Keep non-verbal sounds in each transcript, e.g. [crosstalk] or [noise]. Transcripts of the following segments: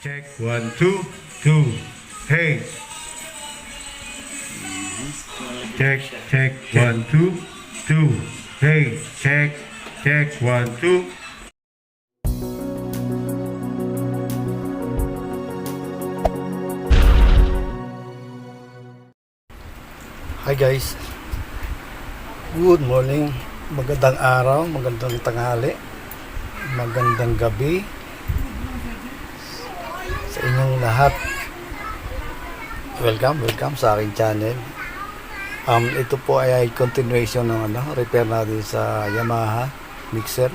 Check one, two, two. Hey. Check, check, one, two, two. Hey, check, check, one, two. Hi guys. Good morning. Magandang araw, magandang tanghali, magandang gabi sa inyong lahat. Welcome, welcome sa aking channel. Um, ito po ay, continuation ng ano, repair natin sa Yamaha mixer.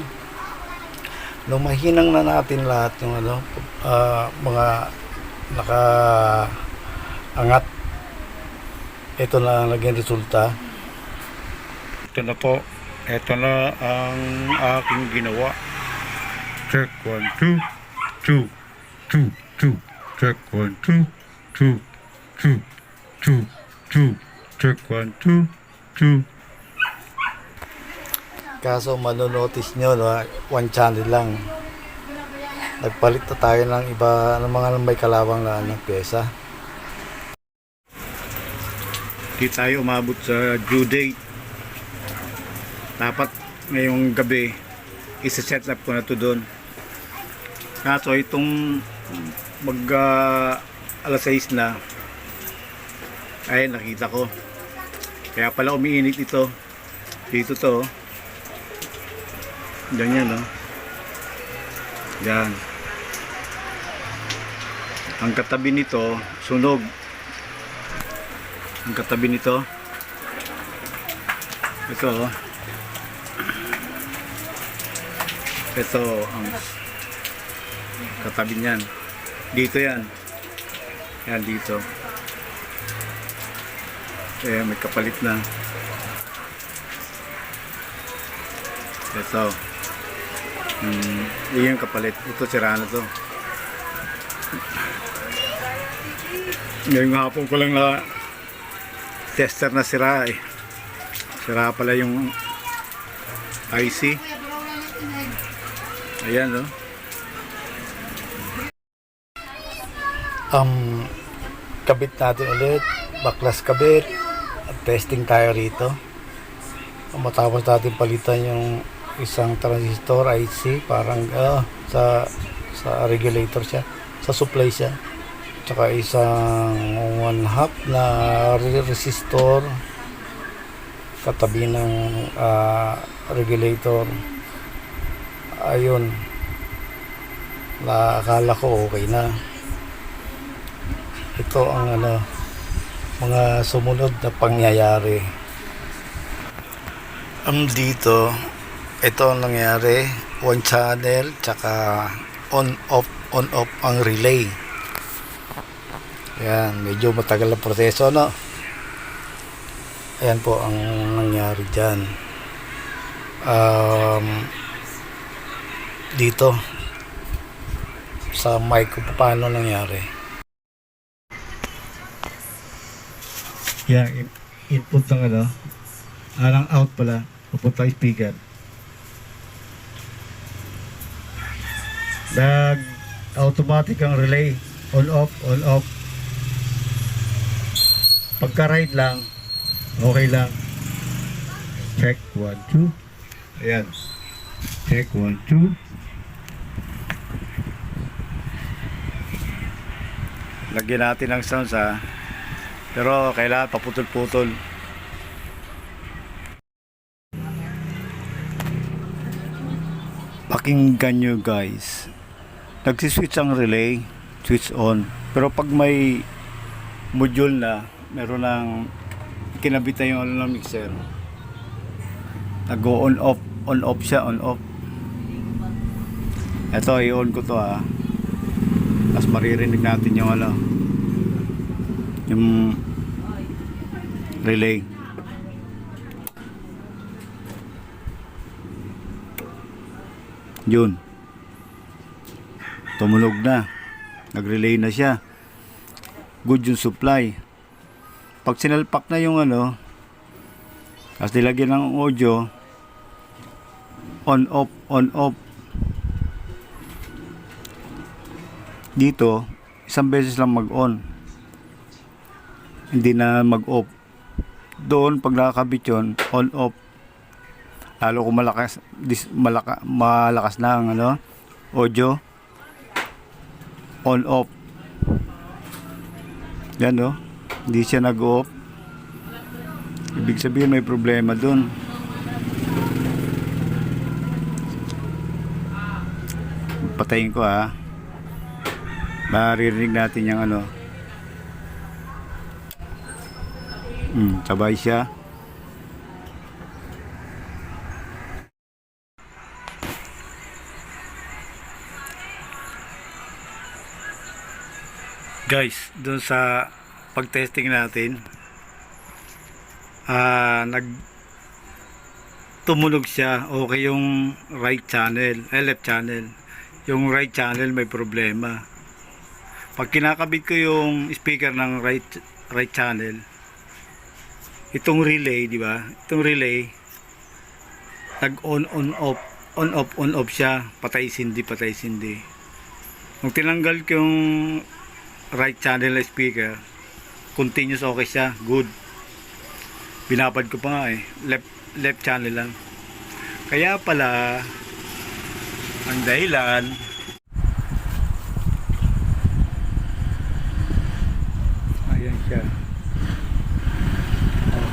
Nung mahinang na natin lahat yung ano, ah, mga naka angat ito na ang naging resulta. Ito na po. Ito na ang aking ginawa. Check one, two, two, two, two. Check one, two, two, two, two, two. Check one, two, two. Kaso manonotice nyo, no, one channel lang. Nagpalit na tayo ng iba, ng mga may kalawang na ano, pyesa. Di tayo umabot sa due date. Dapat ngayong gabi, isa-set up ko na to doon. Kaso itong mag ah, alas 6 na, ay nakita ko. Kaya pala umiinit ito. Dito to. oh. Diyan yan, no? Yan. Ang katabi nito, sunog. Ang katabi nito. Ito. oh. Ito ang katabi niyan. Dito yan. Yan dito. Eh, may kapalit na. Ito. Hmm, yun yung kapalit. Ito, sira na to. Ngayong hapon ko lang na tester na sira eh. Sira pala yung IC. Ayan oh. Um, kabit natin ulit, baklas kabit, at testing tayo rito. Matapos natin palitan yung isang transistor IC, parang ah, sa sa regulator siya, sa supply siya. Tsaka isang one half na re- resistor katabi ng ah, regulator. Ayun. Nakakala ko okay na ito ang ano mga sumunod na pangyayari. Ang dito ito ang nangyari one channel tsaka on off on off ang relay. Yan medyo matagal ang proseso no? Ayan po ang nangyari dyan. Um, dito sa mic kung paano nangyari Yan, in- input ng ano. Alang out pala. Pupunta yung speaker. Nag automatic ang relay. On off, on off. Pagka ride lang, okay lang. Check, one, two. Ayan. Check, one, two. Lagyan natin ng sounds ha. Pero kailangan paputol-putol. Pakinggan nyo guys. Nagsiswitch ang relay, switch on. Pero pag may module na, meron ng kinabit na yung ano mixer. Nag-go on off, on off siya, on off. Ito, i-on ko to ah. Tapos maririnig natin yung ano, yung relay. Yun. Tumunog na. Nag-relay na siya. Good yung supply. Pag sinalpak na yung ano, tapos nilagyan ng audio, on off, on off. dito isang beses lang mag-on hindi na mag-off. Doon pag nakakabit yun on off. Lalo kung malakas dis, malaka, malakas na ang ano audio. On off. Yan oh. Hindi siya nag off ibig sabihin may problema doon. Patayin ko ha maririnig natin yung ano hmm, sabay siya. Guys dun sa pagtesting natin ah nag tumunog siya. Okay yung right channel eh, left channel. Yung right channel may problema. Pag kinakabit ko yung speaker ng right right channel itong relay di ba? Itong relay nag on on off on off on off siya. Patay sindi patay sindi. Nung tinanggal ko yung right channel speaker continuous okay siya good. Binabad ko pa nga eh left left channel lang. Kaya pala ang dahilan ayan siya oh,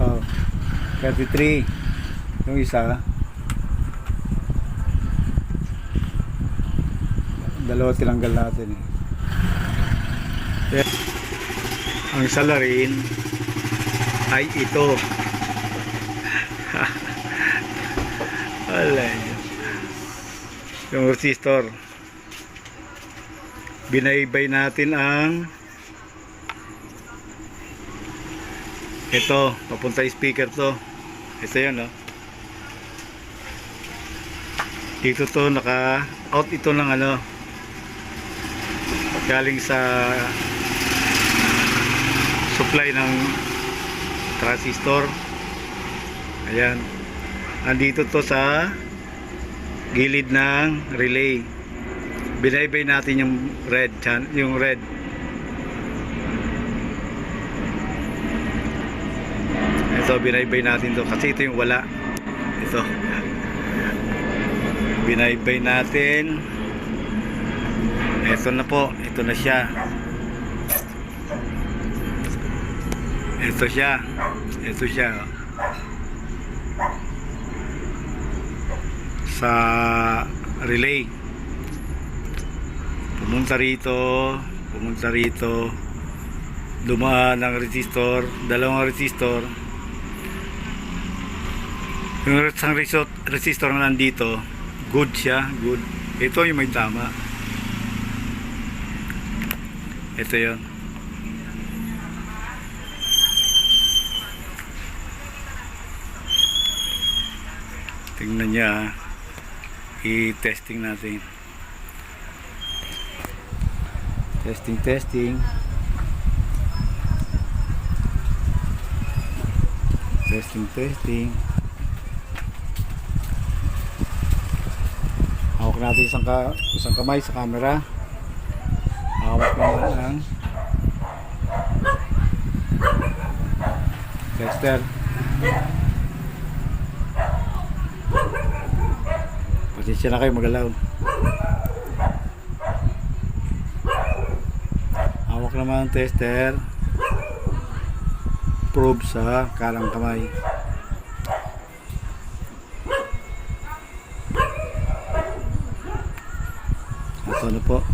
oh 33 yung isa dalawa tinanggal natin eh. Ang salarin ay ito. [laughs] Wala yun. Yung resistor. Binaybay natin ang ito, papunta speaker to. Ito yun, no? Dito to, naka out ito ng ano, galing sa supply ng transistor. Ayan. Andito to sa gilid ng relay. Binaybay natin yung red yung red ito binaybay natin to. Kasi ito yung wala. Ito. Binaybay natin. Ito na po. Ito na siya. Ito siya. Ito siya. Sa relay. Pumunta rito. Pumunta rito. Dumaan ng resistor. Dalawang resistor yung isang resistor, resistor na nandito good siya good. Ito yung may tama. Ito yon tingnan niya ah. i-testing natin. Testing testing. Testing testing natin isang, ka, isang kamay sa camera. Hawak na lang tester pasensya na kayo magalaw hawak naman ang tester. Probe sa karang kamay na po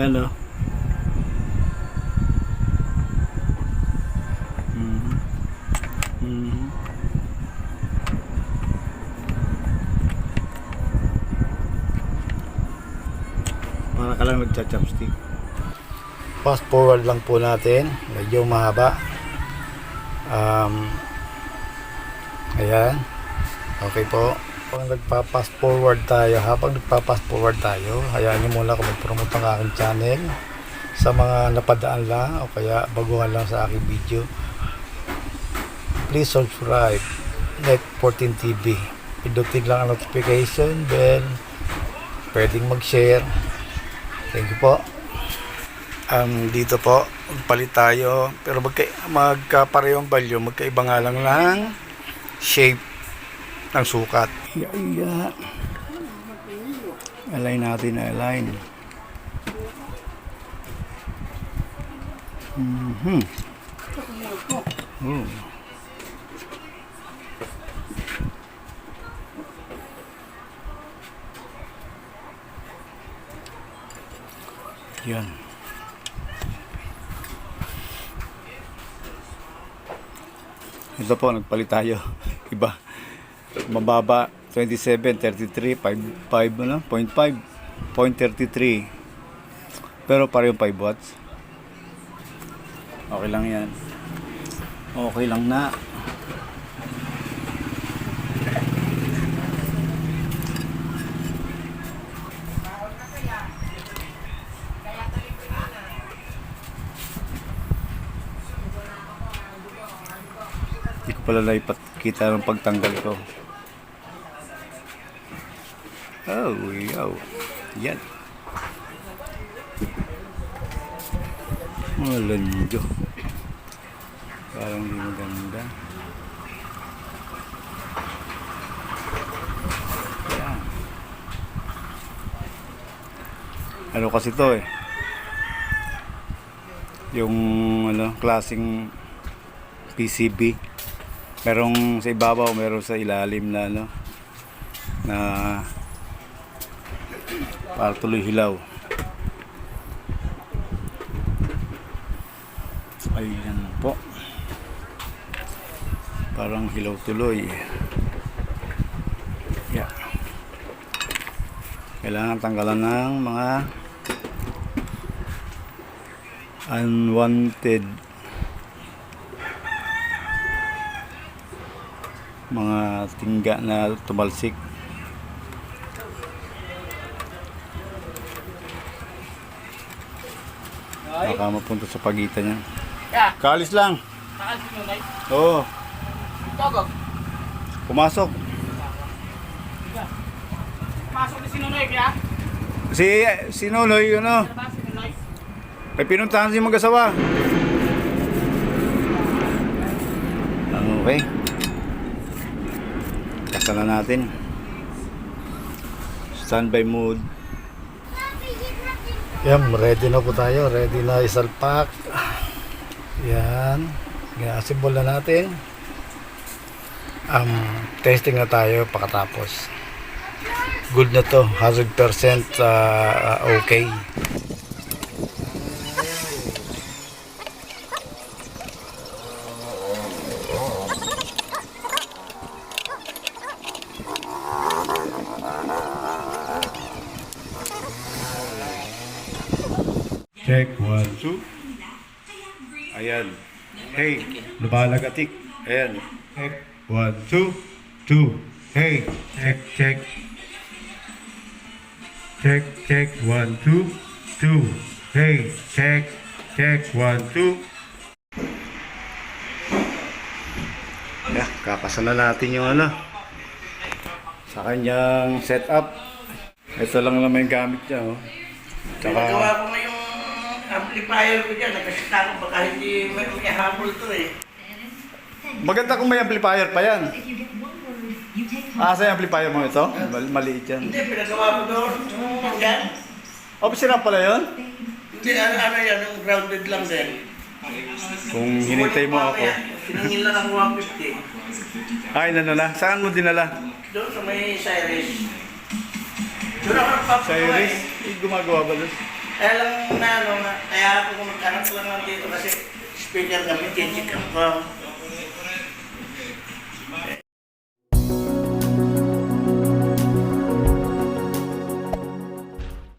Yan o. Mhm. Mhm. Para ka lang nagcha-chopstick. Fast forward lang po natin. Medyo mahaba. Um, ayan. Okay po. Pag nagpa-fast forward tayo, habang nagpa-fast forward tayo, hayaan nyo muna ako mag-promote ng aking channel sa mga napadaan lang o kaya baguhan lang sa aking video. Please subscribe Net 14 TV. Pindutin lang ang notification bell. Pwedeng mag-share. Thank you po. Um, dito po, palit tayo. Pero magka, magkaparehong value, magkaiba nga lang lang shape ng sukat. Yeah. Align natin, align. Mhm. Oh. Yan. Ito po, nagpalit tayo. [laughs] Mababa. 27, 33, 5, 5 ano? 0.5. 0.33. Pero parehong 5 watts. Okay lang yan. Okay lang na. Hindi ko pala naipakita ng pagtanggal ko. Oh, yo. Yan. Malanjo. Parang di maganda. Yan. Ano kasi to eh. Yung ano, klaseng PCB. Merong sa ibabaw, meron sa ilalim na ano na para tuloy hilaw. Ayan po. Parang hilaw tuloy. Yeah. Kailangan tanggalan ng mga unwanted mga tingga na tumalsik baka mapunta sa pagitan niya. Ya, kalis lang. Takal sino na oo. Togog. pumasok. Masok ni sino na ya? si si Nonoy ano? Ano na may pinuntahan si mag-asawa. Okay. Kasalan natin. Standby mode yan ready na po tayo. Ready na isalpak. Yan. Ginasimbol na natin. Um, testing na tayo pakatapos good na to. 100% uh, okay Check, one, two. Ayan. Hey, lumalagatik. Ayan. Check, one, two, two. Hey, check, check. Check, check, one, two, two. Hey, check, check, one, two. Yeah, kakasala natin yung ano sa kanyang setup. Ito lang naman yung gamit niya, oh. Tsaka, amplifier ko dyan. Nagkasita ko baka hindi may may habol to eh. maganda kung may amplifier pa yan. Ah, sa amplifier mo ito? Mal- maliit yan. Hindi, pinagawa ko doon. Yan. Lang pala yun? Hindi, ano, ano yan, yung grounded lang din. Kung hinintay mo ako. Siningil lang ako 150. Ay, nanala. Saan mo dinala? Doon sa may Cyrus. Doon ako nagpapagawa eh. Eh, gumagawa ba doon? Kaya lang na ano, kaya ako magkanak lang dito kasi speaker kami, chichik ko.